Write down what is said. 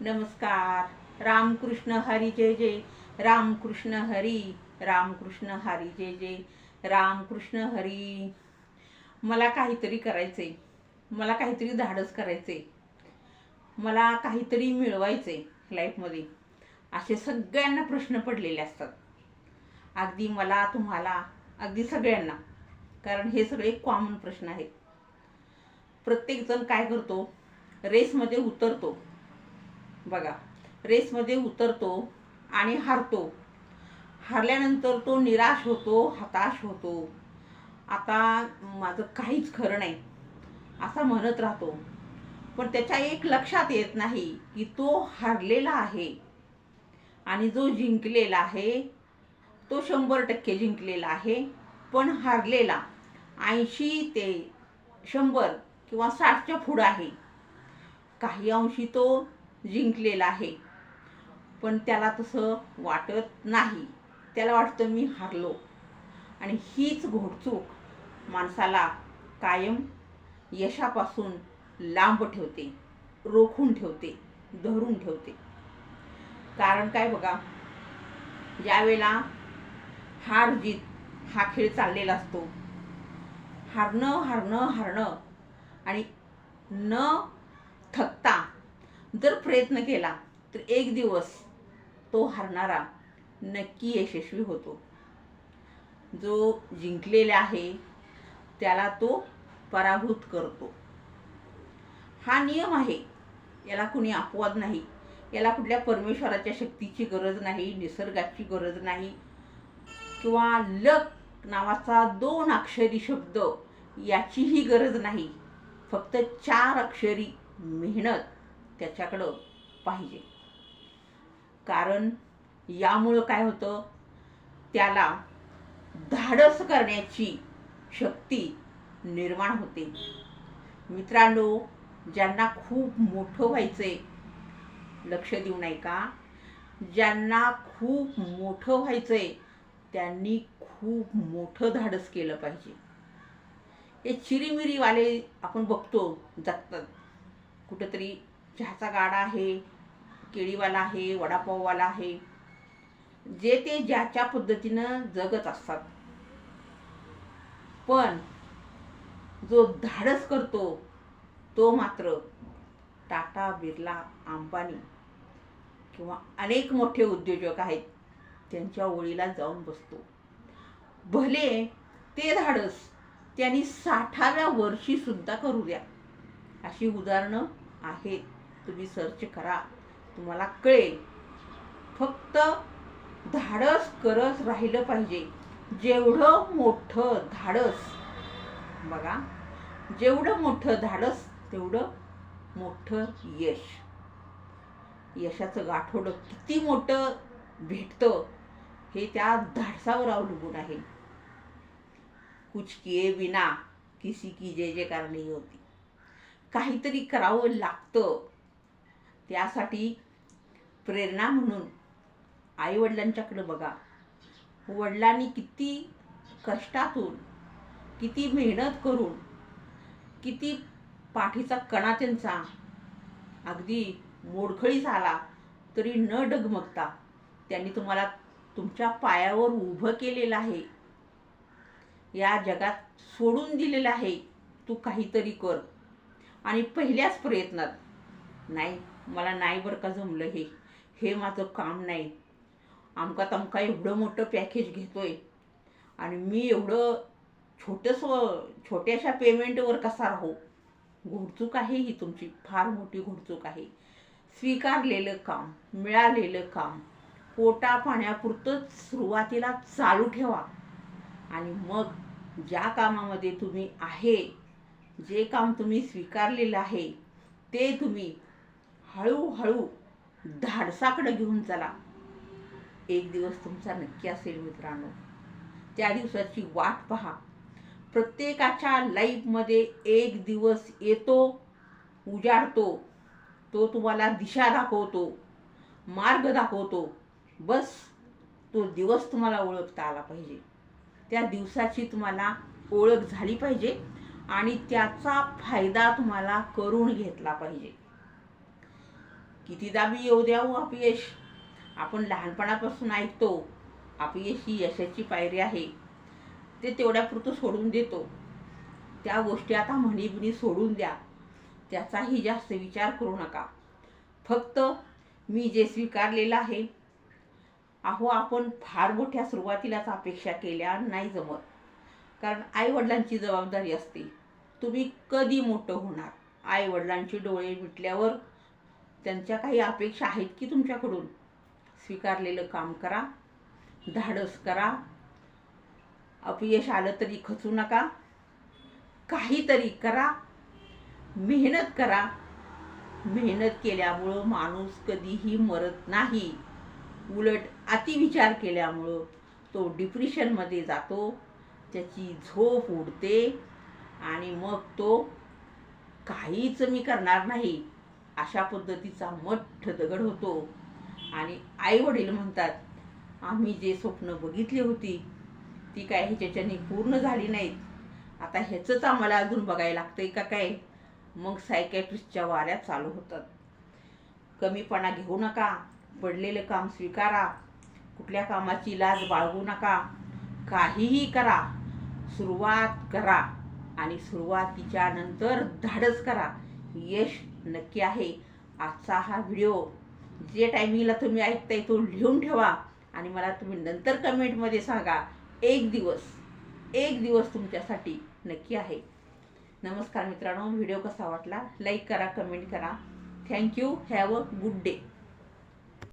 नमस्कार. रामकृष्ण हरी जय जय. रामकृष्ण हरी रामकृष्ण हरी जय जय. रामकृष्ण हरी. मला काहीतरी करायचे मला काहीतरी धाडस करायचे मला काहीतरी मिळवायचे लाईफमध्ये. असे सगळ्यांना प्रश्न पडलेले असतात. अगदी मला तुम्हाला अगदी सगळ्यांना. कारण हे सगळे कॉमन प्रश्न आहेत. प्रत्येकजण काय करतो? रेसमध्ये उतरतो. बघा रेसमध्ये उतरतो आणि हारतो. हारल्यानंतर तो निराश होतो हताश होतो. आता माझं काहीच खरं नाही असा म्हणत राहतो. पण त्याच्या एक लक्षात येत नाही की तो हारलेला आहे. आणि जो जिंकलेला आहे तो शंभर टक्के जिंकलेला आहे पण हारलेला ऐंशी ते शंभर किंवा साठच्या पुढं आहे. काही अंशी तो जिंकलेला आहे. पण त्याला तसं वाटत नाही. त्याला वाटतं मी हारलो. आणि हीच घोडचूक माणसाला कायम यशापासून लांब ठेवते रोखून ठेवते धरून ठेवते. कारण काय बघा ज्यावेळेला हार जीत हा खेळ चाललेला असतो. हारणं हारणं हारणं आणि न थकता जर प्रयत्न केला तर एक दिवस तो हारणारा नक्की यशस्वी होतो. जो जिंकलेला आहे त्याला तो पराभूत करतो. हा नियम आहे. याला कुणी अपवाद नाही. याला कुठल्या परमेश्वराच्या शक्तीची गरज नाही निसर्गाची गरज नाही किंवा लक नावाचा दोन अक्षरी शब्द याचीही गरज नाही. फक्त चार अक्षरी मेहनत त्याच्याकडं पाहिजे. कारण यामुळं काय होतं? त्याला धाडस करण्याची शक्ती निर्माण होते. मित्रांनो ज्यांना खूप मोठं व्हायचंय लक्ष देऊ नाही का? ज्यांना खूप मोठं व्हायचंय त्यांनी खूप मोठं धाडस केलं पाहिजे. हे चिरीमिरीवाले आपण बघतो जगतात कुठंतरी चहाचा गाडा आहे केळीवाला आहे वडापाववाला आहे. जे ते ज्याच्या पद्धतीनं जगत असतात. पण जो धाडस करतो तो मात्र टाटा बिर्ला अंबानी किंवा अनेक मोठे उद्योजक आहेत त्यांच्या ओळीला जाऊन बसतो. भले ते धाडस त्यांनी साठाव्या वर्षीसुद्धा करू द्या अशी उदाहरणं आहेत. तुम्ही सर्च करा. तुम्हाला कळेल. फक्त धाडस करत राहिलं पाहिजे. जेवढं मोठं धाडस बघा. जेवढं मोठं धाडस तेवढं मोठं यश. यशाचं गाठोडं किती मोठं भेटतं हे त्या धाडसावर अवलंबून आहे. कुछ किए बिना किसी की जे जे कारणे होती. काहीतरी करावं लागतं. त्यासाठी प्रेरणा म्हणून आईवडिलांच्याकडे बघा. वडिलांनी किती कष्टातून किती मेहनत करून किती पाठीचा कणा त्यांचा अगदी मोडखळी आला तरी न डगमगता त्यांनी तुम्हाला तुमच्या पायावर उभं केलेलं आहे. या जगात सोडून दिलेलं आहे. तू काहीतरी कर. आणि पहिल्याच प्रयत्नात नाही मला नाही बरं का जमलं हे. हे माझं काम नाही. आमका तमका एवढं मोठं पॅकेज घेतोय. आणि मी एवढं छोटंसं छोट्याशा पेमेंटवर कसा राहू? घोडचूक आहे ही तुमची. फार मोठी घोडचूक आहे. स्वीकारलेलं काम मिळालेलं काम पोटा पाण्यापुरतंच सुरुवातीला चालू ठेवा. आणि मग ज्या कामामध्ये तुम्ही आहे जे काम तुम्ही स्वीकारलेलं आहे ते तुम्ही हळूहळू धाडसाकडे घेऊन चला. एक दिवस तुमचा नक्की असेल मित्रांनो. त्या दिवसाची वाट पहा. प्रत्येकाच्या लाईफमध्ये एक दिवस येतो उजाडतो. तो तुम्हाला दिशा दाखवतो मार्ग दाखवतो. बस तो दिवस तुम्हाला ओळखता आला पाहिजे. त्या दिवसाची तुम्हाला ओळख झाली पाहिजे आणि त्याचा फायदा तुम्हाला करून घेतला पाहिजे. कितीदा बी येऊ द्या हो अपयश? आपण लहानपणापासून ऐकतो अपयश ही यशाची पायरी आहे. ते तेवढ्यापुरतं सोडून देतो. त्या गोष्टी आता म्हणीबिणी सोडून द्या. त्याचाही जास्त विचार करू नका. फक्त मी जे स्वीकारलेलं आहे अहो आपण फार मोठ्या सुरुवातीलाच अपेक्षा केल्या नाही जमत. कारण आईवडिलांची जबाबदारी असते. तुम्ही कधी मोठं होणार? आईवडिलांचे डोळे मिटल्यावर त्यांच्या काही अपेक्षा आहेत की तुमच्याकडून. स्वीकारलेलं काम करा धाडस करा. अपयश आलं तरी खचू नका. काहीतरी करा. मेहनत करा. मेहनत केल्यामुळं माणूस कधीही मरत नाही. उलट अतिविचार केल्यामुळं तो डिप्रेशनमध्ये जातो. त्याची झोप उडते आणि मग तो काहीच मी करणार नाही. अशा पद्धतीचा मठ्ठ दगड होतो. आणि आईवडील म्हणतात आम्ही जे स्वप्न बघितली होती ती काय ह्याच्याच्याने पूर्ण झाली नाहीत. आता ह्याचंच आम्हाला अजून बघायला लागतंय का काय? मग सायकॅट्रिस्टच्या वाऱ्या चालू होतात. कमीपणा घेऊ नका पडलेलं काम स्वीकारा कुठल्या कामाची लाज बाळगू नका काहीही करा सुरुवात करा आणि सुरुवातीच्या नंतर धाडस करा. यश नक्की आहे. आजचा हा व्हिडिओ जे टायमिंगला तुम्ही ऐकताय तो लिहून ठेवा आणि मला तुम्ही नंतर कमेंटमध्ये सांगा. एक दिवस एक दिवस तुमच्यासाठी नक्की आहे. नमस्कार मित्रांनो व्हिडिओ कसा वाटला? लाईक करा कमेंट करा. Thank you have a good day